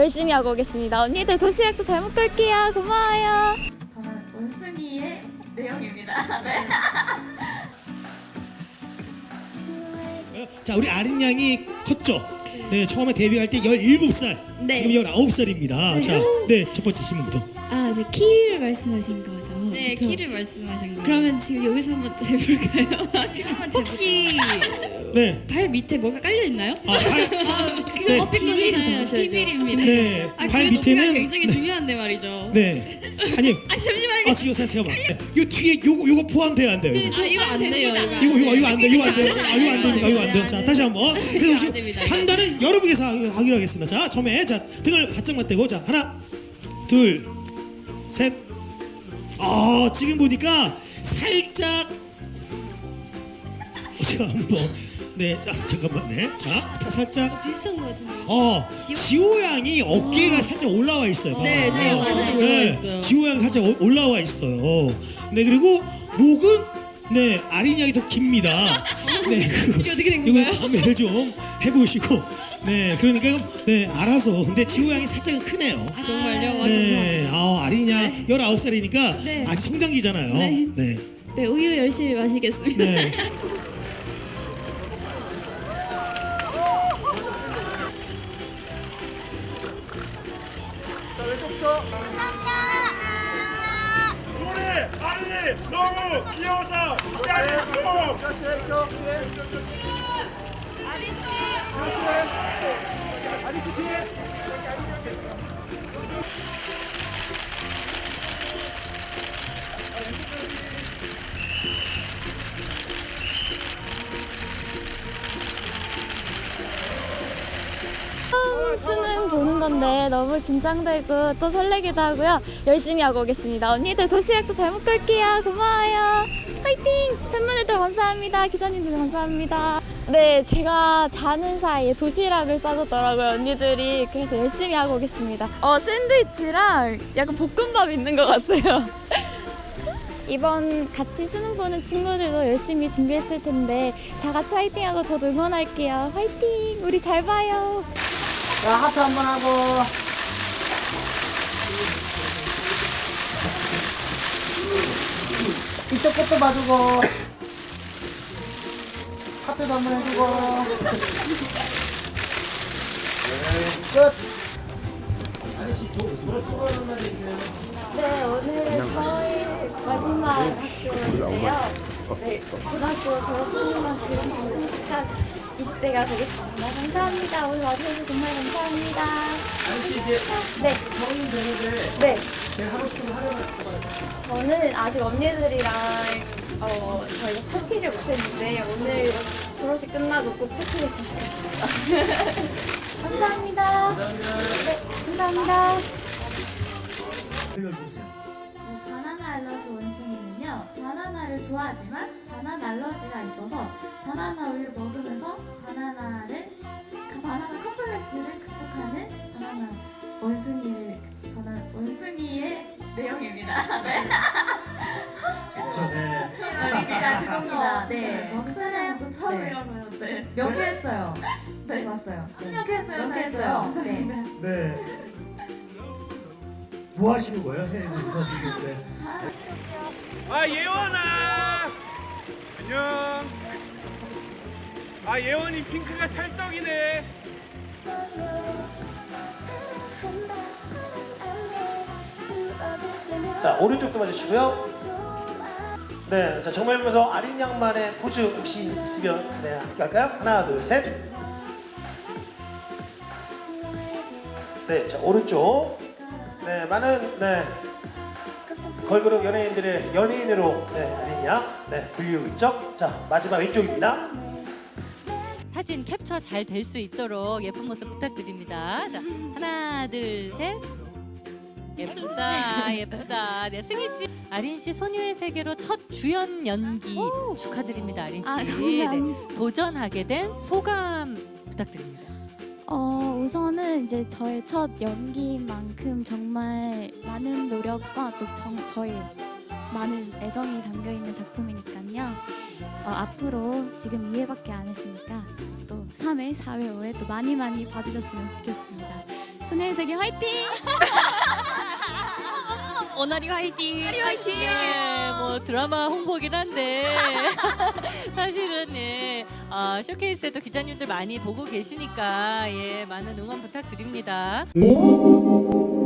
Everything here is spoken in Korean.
열심히 하고 오겠습니다. 언니들 도시락도 잘 먹고 올게요. 고마워요. 저는 원숭이의 내용입니다. 네. 자, 우리 아린 양이 컸죠? 네, 처음에 데뷔할 때 17살. 네. 지금 19살입니다. 자, 네, 첫 번째 질문부터. 아, 이제 키를 말씀하신 거죠? 네, 그쵸? 키를 말씀하신 거예요. 그러면 지금 여기서 한번 재볼까요? 혹시 네. 발 밑에 뭔가 깔려 있나요? 아, 발, 아, 그거 네. 비밀이죠. 비밀입니다. 네. 아, 발그 높이가 밑에는 굉장히 중요한데 말이죠. 네. 아니, 아, 잠시만요. 아, 지금 잠깐만. 네. 요 뒤에 요거 요거 포함돼야 안 돼요. 이거. 저 이거 안 돼요. 이거 이거 이거 안 돼. 이거 안 돼. 아, 이거 안 됩니다. 이거 안 돼요. 자, 다시 한번. 그래서 혹시 됩니다. 판단은 여러분께서 하- 하기로 하겠습니다. 자, 처음에 자, 등을 바짝 맞대고 자, 하나, 둘, 셋. 아, 지금 보니까 살짝 제가 한번 네, 자, 잠깐만. 네. 자, 다 살짝 비슷한 거 같은데. 어, 지호 양이 어깨가 살짝 올라와 있어요. 네, 봐봐. 제가 살짝 올라와 있어요. 지호 양이 살짝 오- 올라와 있어요. 네, 그리고 목은 네, 아린 양이 더 깁니다. 네, 그, 이게 어떻게 된 이거 건가요? 감회를 좀 해보시고, 네, 그러니까 네 알아서. 근데 지호 양이 살짝 크네요. 아, 정말요? 와, 네, 아, 아린 양 19살이니까 네. 아직 성장기잖아요. 네. 네. 네, 우유 열심히 마시겠습니다. 네. 우리 아니 너 수능 보는 건데 너무 긴장되고 또 설레기도 하고요. 열심히 하고 오겠습니다. 언니들 도시락도 잘 먹고 올게요. 고마워요. 파이팅! 팬분들도 감사합니다. 기사님들도 감사합니다. 네, 제가 자는 사이에 도시락을 싸줬더라고요, 언니들이. 그래서 열심히 하고 오겠습니다. 어, 샌드위치랑 약간 볶음밥 있는 것 같아요. 이번 같이 수능 보는 친구들도 열심히 준비했을 텐데 다 같이 화이팅하고 저도 응원할게요. 화이팅! 우리 잘 봐요. 자, 하트 한 번 하고. 이쪽 것도 봐주고. 하트도 한 번 해주고. 끝. 네, 오늘 저희 마지막 학교인데요. 네, 고등학교 졸업하는 지금 방송국장 20대가 되겠습니다. 감사합니다. 오늘 와주셔서 정말 감사합니다. 네. 네. 저는 아직 언니들이랑 어, 저희가 파티를 못했는데 오늘 졸업식 끝나고 꼭 파티를 했으면 좋겠습니다. 감사합니다. 네, 감사합니다. 알려주세요. 네, 바나나 알러지 원숭이는요 바나나를 좋아하지만 바나나 알러지가 있어서 바나나 우유를 먹으면서 바나나를 그 바나나 컴플렉스를 극복하는 바나나 원숭이를 바나 원숭이의 내용입니다. 네. 네. 어린이가 그겁니다. 네. 네. 처음이라서요. 네. 몇개 했어요? 네. 봤어요. 몇개 했어요? 몇개 했어요? 네. 네. 뭐 하시는 거예요, 선생님께서 지금? 네. 아 예원아 안녕 아 예원이 핑크가 찰떡이네 자 오른쪽도 봐주시고요. 네, 자 정말 보면서 아린 양만의 포즈 혹시 있으면 네 할까요? 하나, 둘, 셋. 네, 자 오른쪽. 네, 많은 네 걸그룹 연예인들의 연예인으로 네 아린 양, 네 불리고 있죠. 자 마지막 왼쪽입니다. 사진 캡처 잘 될 수 있도록 예쁜 모습 부탁드립니다. 자, 하나, 둘, 셋. 예쁘다, 예쁘다. 네, 승희 씨, 아린 씨 소녀의 세계로 첫 주연 연기 축하드립니다, 아린 씨. 아, 감사합니다. 네, 도전하게 된 소감 부탁드립니다. 어, 우선은 이제 저의 첫 연기만큼 정말 많은 노력과 또 정, 저의 많은 애정이 담겨 있는 작품이니까요. 어, 앞으로 지금 2회밖에 안 했으니까 또 3회, 4회, 5회 또 많이 많이 봐주셨으면 좋겠습니다. 소녀의 세계 화이팅! 오나리 화이팅! 화이팅! 예, 뭐 드라마 홍보긴 한데 사실은 예, 아, 쇼케이스에도 기자님들 많이 보고 계시니까 예, 많은 응원 부탁드립니다. 오